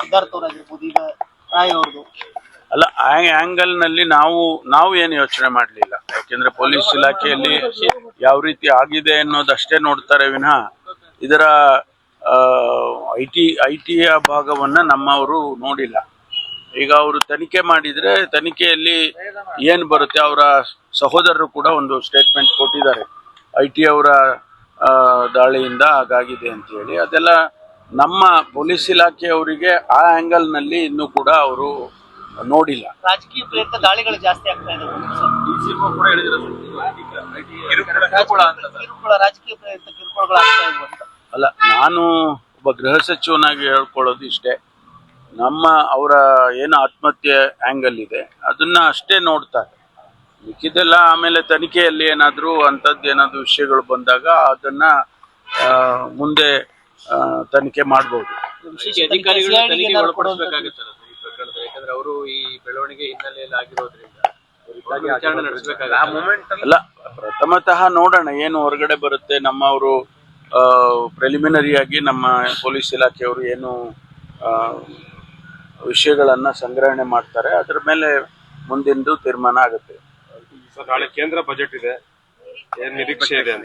ಸಿದ್ಧಾರ್ಥ ಅಲ್ಲ ಆ ಆಂಗಲ್ನಲ್ಲಿ ನಾವು ನಾವು ಏನು ಯೋಚನೆ ಮಾಡಲಿಲ್ಲ. ಯಾಕೆಂದ್ರೆ ಪೊಲೀಸ್ ಇಲಾಖೆಯಲ್ಲಿ ಯಾವ ರೀತಿ ಆಗಿದೆ ಅನ್ನೋದಷ್ಟೇ ನೋಡ್ತಾರೆ ವಿನಃ. ಇದರ ಐ ಟಿ ಐ ಟಿಯ ಭಾಗವನ್ನ ನಮ್ಮವರು ನೋಡಿಲ್ಲ. ಈಗ ಅವರು ತನಿಖೆ ಮಾಡಿದ್ರೆ ತನಿಖೆಯಲ್ಲಿ ಏನು ಬರುತ್ತೆ ಅವರ ಸಹೋದರರು ಕೂಡ ಒಂದು ಸ್ಟೇಟ್ಮೆಂಟ್ ಕೊಟ್ಟಿದ್ದಾರೆ. ಐ ಟಿ ಅವರ ದಾಳಿಯಿಂದ ಹಾಗಾಗಿದೆ ಅಂತ ಹೇಳಿ ಅದೆಲ್ಲ ನಮ್ಮ ಪೊಲೀಸ್ ಇಲಾಖೆಯವರಿಗೆ ಆ ಆಂಗಲ್ನಲ್ಲಿ ಇನ್ನೂ ಕೂಡ ಅವರು ನೋಡಿಲ್ಲ. ರಾಜಕೀಯ ಪ್ರೇರಿತ ದಾಳಿಗಳು ಜಾಸ್ತಿ ಆಗ್ತಾ ಇದೆ. ರಾಜಕೀಯ ಪ್ರೇರಿತ ಕಿರುಕುಳಗಳು ಆಗ್ತಾ ಇದ್ವು ಅಂತ. ಅಲ್ಲ ನಾನು ಒಬ್ಬ ಗೃಹ ಸಚಿವನಾಗಿ ಹೇಳ್ಕೊಳ್ಳೋದು ಇಷ್ಟೇ. ನಮ್ಮ ಅವರ ಏನು ಆತ್ಮಹತ್ಯೆ ಆಂಗಲ್ ಇದೆ ಅದನ್ನ ಅಷ್ಟೇ ನೋಡ್ತಾರೆ. ಮಿಕ್ಕಿದೆಲ್ಲ ಆಮೇಲೆ ತನಿಖೆಯಲ್ಲಿ ಏನಾದರೂ ಅಂಥದ್ದು ಏನಾದರೂ ವಿಷಯಗಳು ಬಂದಾಗ ಅದನ್ನ ಮುಂದೆ ತನಿಖೆ ಮಾಡಬಹುದು ಯಾಕಂದ್ರೆ ಅವರು ಈ ಬೆಳವಣಿಗೆ ಹಿನ್ನೆಲೆಯಲ್ಲಿ ಆಗಿರೋದ್ರಿಂದ ವಿಚಾರಣೆ ನಡೆಸಬೇಕಾಗುತ್ತೆ ಅಲ್ಲ ಪ್ರಥಮತಃ ನೋಡೋಣ ಏನು ಹೊರಗಡೆ ಬರುತ್ತೆ. ನಮ್ಮವರು ಪ್ರಿಲಿಮಿನರಿ ಆಗಿ ನಮ್ಮ ಪೊಲೀಸ್ ಇಲಾಖೆಯವರು ಏನು ವಿಷಯಗಳನ್ನ ಸಂಗ್ರಹಣೆ ಮಾಡ್ತಾರೆ. ಅದ್ರ ಮೇಲೆ ಮುಂದಿಂದು ತೀರ್ಮಾನ ಆಗುತ್ತೆ. ಸರ್ ನಾಳೆ ಕೇಂದ್ರ ಬಜೆಟ್ ಇದೆ. ಏನ್ ನಿರೀಕ್ಷೆ ಇದೆ